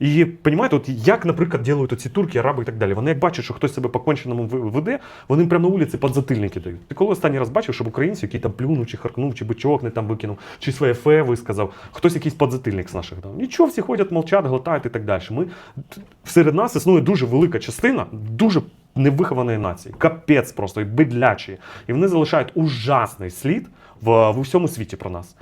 І розумієте, от як, наприклад, ділають оці турки, араби і так далі. Вони як бачать, що хтось себе по конченому веде, вони прямо на вулиці подзатильники дають. Ти коли останній раз бачив, щоб українці, який там плюнув, чи харкнув, чи бичок не там викинув, чи своє фе висказав, хтось якийсь подзатильник з наших дав. Нічого, всі ходять, мовчать, глотають і так далі. Ми серед нас існує дуже велика частина, дуже невихованої нації, капець просто і бидлячі. І вони залишають ужасний слід в, в усьому світі про нас.